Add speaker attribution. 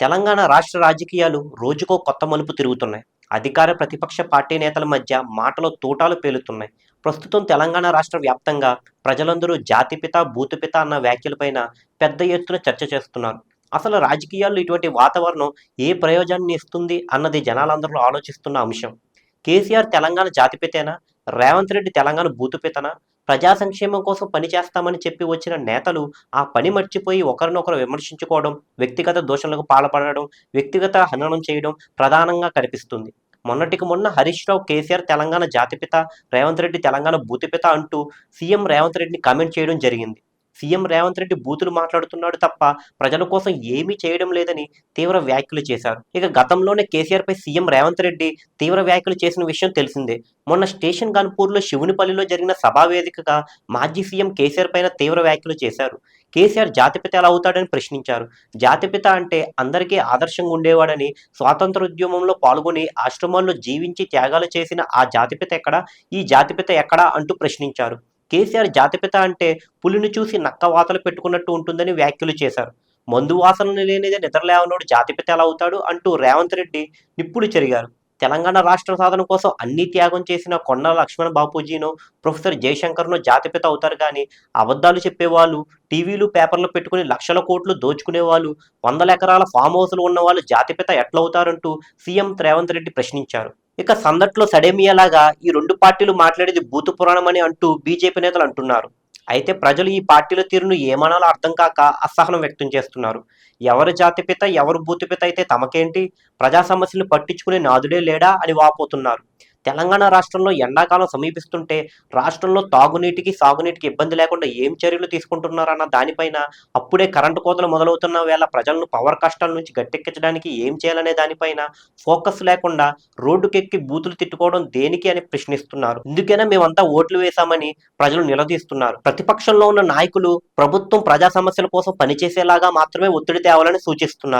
Speaker 1: తెలంగాణ రాష్ట్ర రాజకీయాలు రోజుకో కొత్త మలుపు తిరుగుతున్నాయి. అధికార ప్రతిపక్ష పార్టీ నేతల మధ్య మాటలో తూటాలు పేలుతున్నాయి. ప్రస్తుతం తెలంగాణ రాష్ట్ర వ్యాప్తంగా ప్రజలందరూ జాతిపిత భూతిపిత అన్న వ్యాఖ్యలపైన పెద్ద ఎత్తున చర్చ చేస్తున్నారు. అసలు రాజకీయాల్లో ఇటువంటి వాతావరణం ఏ ప్రయోజనాన్ని ఇస్తుంది అన్నది జనాలందరూ ఆలోచిస్తున్న అంశం. కేసీఆర్ తెలంగాణ జాతిపితేనా రేవంత్ రెడ్డి తెలంగాణ భూతుపితనా ప్రజా సంక్షేమం కోసం పనిచేస్తామని చెప్పి వచ్చిన నేతలు ఆ పని మర్చిపోయి ఒకరినొకరు విమర్శించుకోవడం వ్యక్తిగత దోషణలకు పాల్పడడం వ్యక్తిగత హననం చేయడం ప్రధానంగా కనిపిస్తుంది. మొన్నటికి మొన్న హరీష్ రావు కేసీఆర్ తెలంగాణ జాతిపిత రేవంత్ రెడ్డి తెలంగాణ భూతిపిత అంటూ సీఎం రేవంత్ రెడ్డిని కామెంట్ చేయడం జరిగింది. సీఎం రేవంత్ రెడ్డి బూతులు మాట్లాడుతున్నాడు తప్ప ప్రజల కోసం ఏమీ చేయడం లేదని తీవ్ర వ్యాఖ్యలు చేశారు. ఇక గతంలోనే కేసీఆర్ పై సీఎం రేవంత్ రెడ్డి తీవ్ర వ్యాఖ్యలు చేసిన విషయం తెలిసిందే. మొన్న స్టేషన్ గన్పూర్లో శివునిపల్లిలో జరిగిన సభా వేదికగా మాజీ సీఎం కేసీఆర్ పైన తీవ్ర వ్యాఖ్యలు చేశారు. కేసీఆర్ జాతిపిత ఎలా అవుతాడని ప్రశ్నించారు. జాతిపిత అంటే అందరికీ ఆదర్శంగా ఉండేవాడని స్వాతంత్ర ఉద్యమంలో పాల్గొని ఆశ్రమాల్లో జీవించి త్యాగాలు చేసిన ఆ జాతిపిత ఎక్కడా? ఈ జాతిపిత ఎక్కడా? అంటూ ప్రశ్నించారు. కేసీఆర్ జాతిపిత అంటే పులిని చూసి నక్క వాతలు పెట్టుకున్నట్టు ఉంటుందని వ్యాఖ్యలు చేశారు. మందు వాసనలు లేనిదే నిద్రలేవనోడు జాతిపిత ఎలా అవుతాడు అంటూ రేవంత్ రెడ్డి నిప్పుడు చెరిగారు. తెలంగాణ రాష్ట్ర సాధన కోసం అన్ని త్యాగం చేసిన కొండ లక్ష్మణ్ బాపూజీను ప్రొఫెసర్ జయశంకర్ను జాతిపిత అవుతారు కానీ అబద్ధాలు చెప్పేవాళ్ళు టీవీలు పేపర్లు పెట్టుకుని లక్షల కోట్లు దోచుకునే వాళ్ళు వందల ఎకరాల ఫామ్ హౌస్లు ఉన్నవాళ్ళు జాతిపిత ఎట్లవుతారంటూ సీఎం రేవంత్ రెడ్డి ప్రశ్నించారు. ఇక సందట్లో సడేమియాలాగా ఈ రెండు పార్టీలు మాట్లాడేది బూతు పురాణం అని అంటూ బీజేపీ నేతలు అంటున్నారు. అయితే ప్రజలు ఈ పార్టీల తీరును ఏమనాలో అర్థం కాక అసహనం వ్యక్తం చేస్తున్నారు. ఎవరు జాతిపిత ఎవరు భూతిపిత అయితే తమకేంటి? ప్రజా సమస్యలు పట్టించుకునే నాదుడే లేడా అని వాపోతున్నారు. తెలంగాణ రాష్ట్రంలో ఎండాకాలం సమీపిస్తుంటే రాష్ట్రంలో తాగునీటికి సాగునీటికి ఇబ్బంది లేకుండా ఏం చర్యలు తీసుకుంటున్నారన్న దానిపైన అప్పుడే కరెంటు కోతలు మొదలవుతున్న వేళ ప్రజలను పవర్ కష్టాల నుంచి గట్టెక్కించడానికి ఏం చేయాలనే దానిపైన ఫోకస్ లేకుండా రోడ్డుకెక్కి బూతులు తిట్టుకోవడం దేనికి అని ప్రశ్నిస్తున్నారు. ఇందుకైనా మేమంతా ఓట్లు వేశామని ప్రజలు నిలదీస్తున్నారు. ప్రతిపక్షంలో ఉన్న నాయకులు ప్రభుత్వం ప్రజా సమస్యల కోసం పనిచేసేలాగా మాత్రమే ఒత్తిడి తేవాలని సూచిస్తున్నారు.